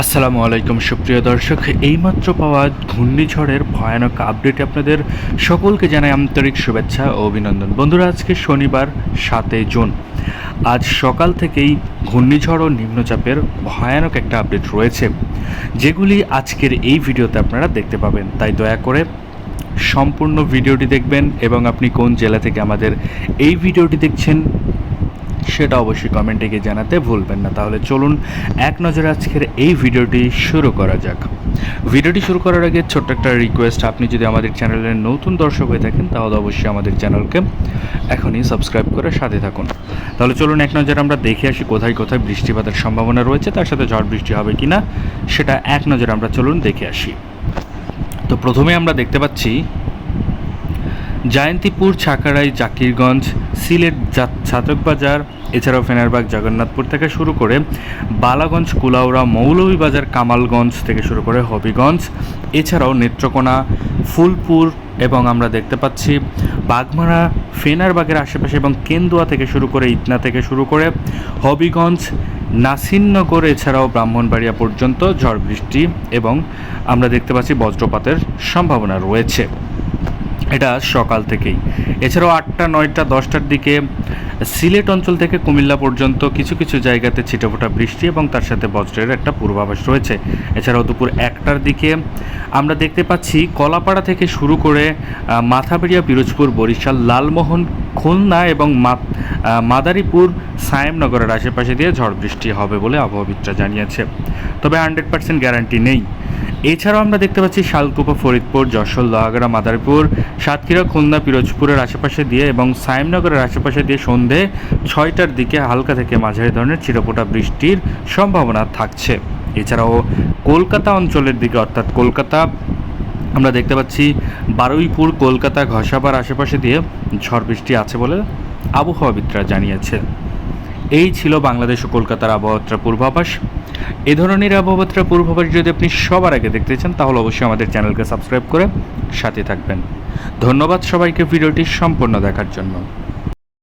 আসসালামু আলাইকুম, সুপ্রিয় দর্শক। এইমাত্র পাওয়া ঘূর্ণিঝড়ের ভয়ানক আপডেট আপনাদের সকলকে জানাই আন্তরিক শুভেচ্ছা ও অভিনন্দন। বন্ধুরা, আজকে শনিবার, সাতই জুন। আজ সকাল থেকেই ঘূর্ণিঝড় ও নিম্নচাপের ভয়ানক একটা আপডেট রয়েছে, যেগুলি আজকের এই ভিডিওতে আপনারা দেখতে পাবেন। তাই দয়া করে সম্পূর্ণ ভিডিওটি দেখবেন এবং আপনি কোন জেলা থেকে আমাদের এই ভিডিওটি দেখছেন সেটা অবশ্যই কমেন্টে গিয়ে জানাতে ভুলবেন না। তাহলে চলুন এক নজরে আজকের এই ভিডিওটি শুরু করা যাক। ভিডিওটি শুরু করার আগে ছোট্ট একটা রিকোয়েস্ট আপনি যদি আমাদের চ্যানেলের নতুন দর্শক হয়ে থাকেন, তাহলে অবশ্যই আমাদের চ্যানেলকে এখনই সাবস্ক্রাইব করে সাথে থাকুন। তাহলে চলুন এক নজরে আমরা দেখে আসি কোথায় কোথায় বৃষ্টিপাতের সম্ভাবনা রয়েছে, তার সাথে ঝড় বৃষ্টি হবে কি না সেটা এক নজরে আমরা চলুন দেখে আসি। তো প্রথমে আমরা দেখতে পাচ্ছি জায়ন্তীপুর ছাকারাই জাকিরগঞ্জ, সিলেট ছাতকবাজার, এছাড়াও ফেনারবাগ, জগন্নাথপুর থেকে শুরু করে বালাগঞ্জ, কুলাউড়া, মৌলভীবাজার, কামালগঞ্জ থেকে শুরু করে হবিগঞ্জ, এছাড়াও নেত্রকোনা, ফুলপুর এবং আমরা দেখতে পাচ্ছি বাগমারা, ফেনারবাগের আশেপাশে এবং কেন্দুয়া থেকে শুরু করে ইটনা থেকে শুরু করে হবিগঞ্জ, নাসিরনগর, এছাড়াও ব্রাহ্মণবাড়িয়া পর্যন্ত ঝড় বৃষ্টি এবং আমরা দেখতে পাচ্ছি বজ্রপাতের সম্ভাবনা রয়েছে। এটা সকাল থেকেই। এছাড়াও আটটা, নয়টা, দশটার দিকে সিলেট অঞ্চল থেকে কুমিল্লা পর্যন্ত কিছু কিছু জায়গাতে ছিটেফোঁটা বৃষ্টি এবং তার সাথে বজ্রের একটা পূর্বাভাস রয়েছে। এছাড়াও দুপুর একটার দিকে আমরা দেখতে পাচ্ছি কলাপাড়া থেকে শুরু করে মাথাবেড়িয়া, পিরোজপুর, বরিশাল, লালমোহন, খুলনা এবং মাদারীপুর, সায়েমনগরের আশেপাশে দিয়ে ঝড় বৃষ্টি হবে বলে আবহাওয়াবিদরা জানিয়েছে। তবে হান্ড্রেড পার্সেন্ট গ্যারান্টি নেই। এছাড়াও আমরা দেখতে পাচ্ছি শালকুপা, ফরিদপুর, যশোর, লোহাগড়া, মাদারীপুর, সাতক্ষীরা, খুলনা, পিরোজপুরের আশেপাশে দিয়ে এবং সায়েমনগরের আশেপাশে দিয়ে সন্ধে ছয়টার দিকে হালকা থেকে মাঝারি ধরনের চিরপোটা বৃষ্টির সম্ভাবনা থাকছে। এছাড়াও কলকাতা অঞ্চলের দিকে, অর্থাৎ কলকাতা, আমরা দেখতে পাচ্ছি বারুইপুর, কলকাতা ঘষাবার আশেপাশে দিয়ে ঝড় বৃষ্টি আছে বলে আবহাওয়াবিদরা জানিয়েছে। এই ছিল বাংলাদেশ ও কলকাতার আবহাওয়াত্রা পূর্বাভাস। এ ধরনের আবহাওয়াত্রা পূর্বাভাস যদি আপনি সবার আগে দেখতে চান, তাহলে অবশ্যই আমাদের চ্যানেলকে সাবস্ক্রাইব করে সাথে থাকবেন। ধন্যবাদ সবাইকে ভিডিওটি সম্পূর্ণ দেখার জন্য।